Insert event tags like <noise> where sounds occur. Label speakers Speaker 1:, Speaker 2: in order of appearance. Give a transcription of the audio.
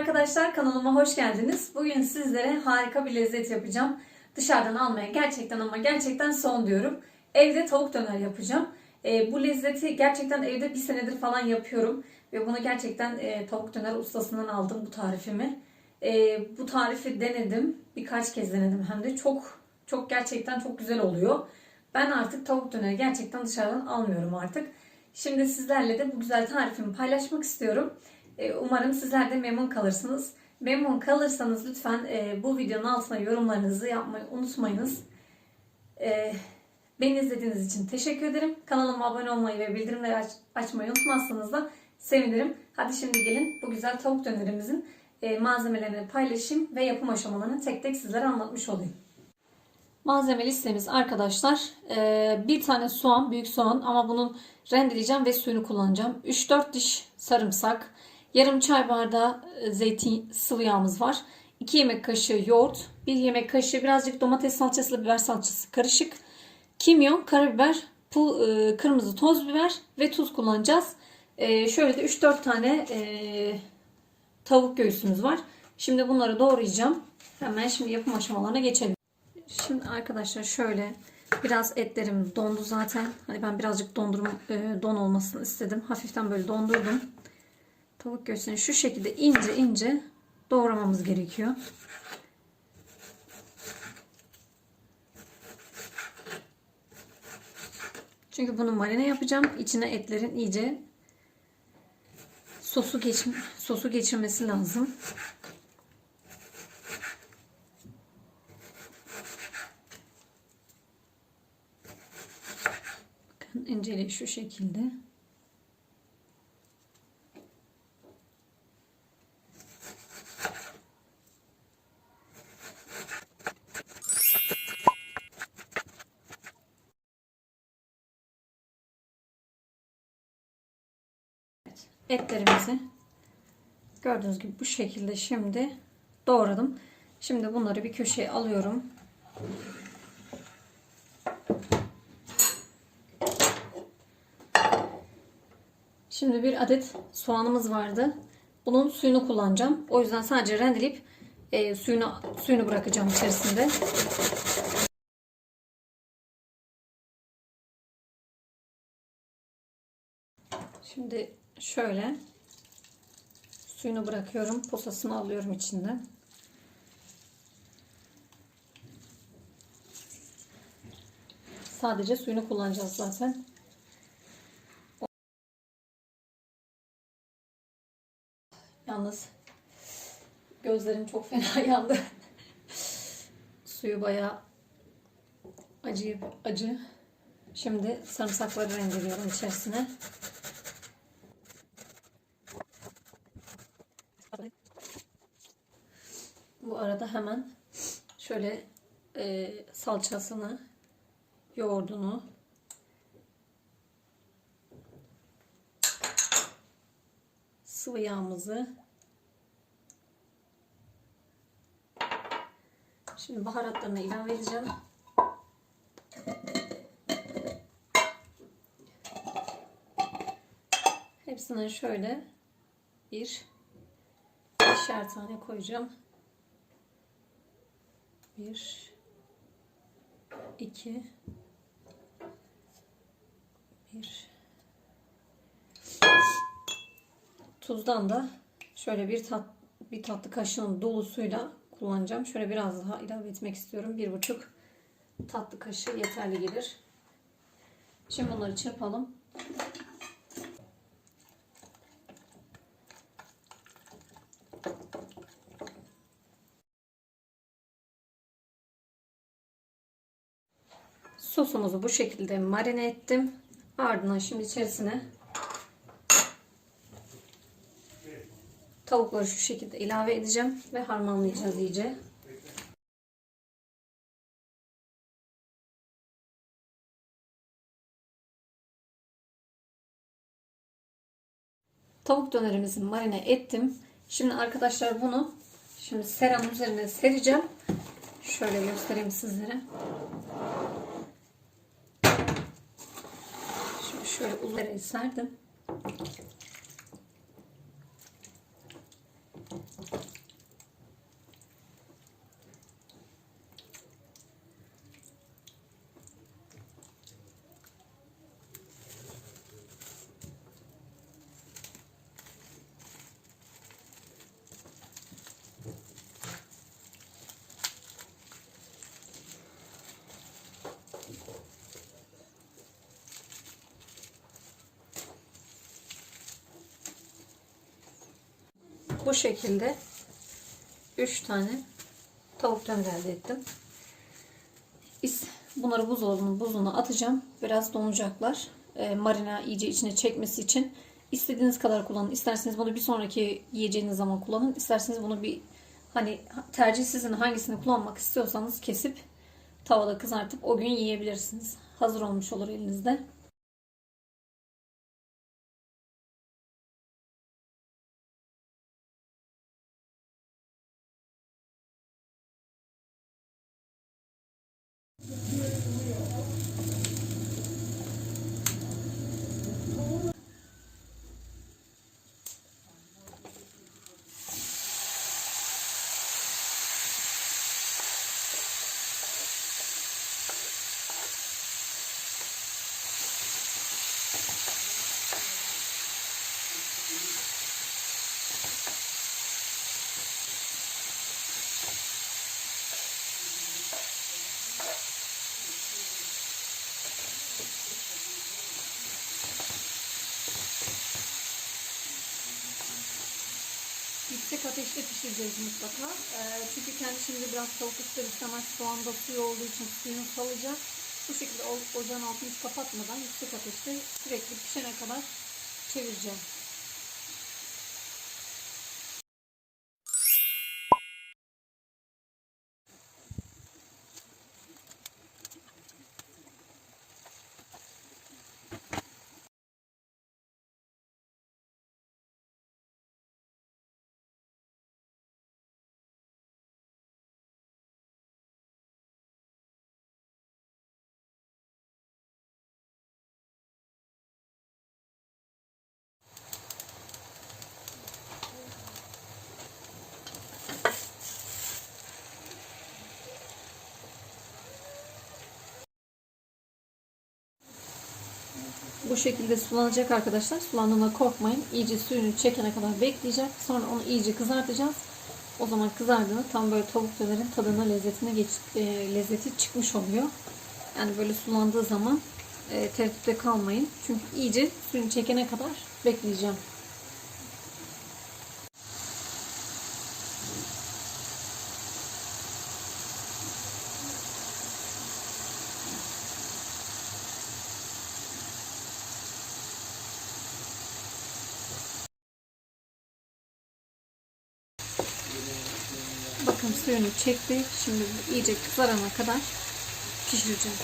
Speaker 1: arkadaşlar kanalıma hoş geldiniz. Bugün sizlere harika bir lezzet yapacağım. Dışarıdan almaya gerçekten ama gerçekten son diyorum. Evde tavuk döner yapacağım. Ee, bu lezzeti gerçekten evde bir senedir falan yapıyorum. Ve bunu gerçekten e, tavuk döner ustasından aldım bu tarifimi. Ee, bu tarifi denedim. Birkaç kez denedim hem de. Çok çok gerçekten çok güzel oluyor. Ben artık tavuk döneri gerçekten dışarıdan almıyorum artık. Şimdi sizlerle de bu güzel tarifimi paylaşmak istiyorum. Ee, Umarım sizler de memnun kalırsınız. Memnun kalırsanız lütfen e, bu videonun altına yorumlarınızı yapmayı unutmayınız. Ee, Beni izlediğiniz için teşekkür ederim. Kanalıma abone olmayı ve bildirimleri aç- açmayı unutmazsanız da sevinirim. Hadi şimdi gelin bu güzel tavuk dönerimizin e, malzemelerini paylaşayım ve yapım aşamalarını tek tek sizlere anlatmış olayım. Malzeme listemiz arkadaşlar e, bir tane soğan, büyük soğan ama bunu rendeleyeceğim ve suyunu kullanacağım. 3-4 diş sarımsak, yarım çay bardağı e, zeytin sıvı yağımız var. 2 yemek kaşığı yoğurt, 1 yemek kaşığı birazcık domates salçası ile biber salçası karışık. Kimyon, karabiber, pul, e, kırmızı toz biber ve tuz kullanacağız. E, şöyle de 3-4 tane tavuk göğsümüz var. Şimdi bunları doğrayacağım. Hemen şimdi yapım aşamalarına geçelim. Şimdi arkadaşlar şöyle biraz etlerim dondu zaten. Hani ben birazcık dondurma e, don olmasını istedim. Hafiften böyle dondurdum. Tavuk göğsünü şu şekilde ince ince doğramamız gerekiyor. Çünkü bunu marine yapacağım. İçine etlerin iyice sosu geç sosu geçirmesi lazım. Bakın inceliği şu şekilde. Etlerimizi gördüğünüz gibi bu şekilde şimdi doğradım. Şimdi bunları bir köşeye alıyorum. Şimdi bir adet soğanımız vardı. Bunun suyunu kullanacağım. O yüzden sadece rendeleyip e, suyunu suyunu bırakacağım içerisinde. Şimdi şöyle suyunu bırakıyorum. Posasını alıyorum içinden. Sadece suyunu kullanacağız zaten. Yalnız gözlerim çok fena <laughs> yandı. Suyu bayağı acı acı. Şimdi sarımsakları rendeliyorum içerisine. Bu arada hemen şöyle e, salçasını, yoğurdunu sıvı yağımızı şimdi baharatlarını ilave edeceğim. Hepsinden şöyle bir ikişer tane koyacağım. Bir, iki, bir, Tuzdan da şöyle bir tat bir tatlı kaşığın dolusuyla kullanacağım. Şöyle biraz daha ilave etmek istiyorum. Bir buçuk tatlı kaşığı yeterli gelir. Şimdi bunları çırpalım. Sosumuzu bu şekilde marine ettim. Ardından şimdi içerisine Tavukları şu şekilde ilave edeceğim ve harmanlayacağız iyice. Tavuk dönerimizi marine ettim. Şimdi arkadaşlar bunu şimdi seramın üzerine sereceğim. Şöyle göstereyim sizlere. Şimdi şöyle üzerine serdim. Bu şekilde 3 tane tavuk döner elde ettim. Bunları buzdolabının buzluğuna atacağım. Biraz donacaklar. E, marina iyice içine çekmesi için. İstediğiniz kadar kullanın. İsterseniz bunu bir sonraki yiyeceğiniz zaman kullanın. İsterseniz bunu bir hani tercih sizin hangisini kullanmak istiyorsanız kesip tavada kızartıp o gün yiyebilirsiniz. Hazır olmuş olur elinizde. Ateşte pişireceğiz mutlaka. Ee, çünkü kendi şimdi biraz tavuk ister istemez soğan da suyu olduğu için suyunu salacak. Bu şekilde ocağın altını kapatmadan yüksek ateşte sürekli pişene kadar çevireceğim. Bu şekilde sulanacak arkadaşlar. Sulandığına korkmayın. İyice suyunu çekene kadar bekleyecek. Sonra onu iyice kızartacağız. O zaman kızardığında tam böyle tavuk dönerin tadına lezzetine geç, e, lezzeti çıkmış oluyor. Yani böyle sulandığı zaman e, tereddütte kalmayın. Çünkü iyice suyunu çekene kadar bekleyeceğim. Bakın suyunu çekti. Şimdi iyice kızarana kadar pişireceğim.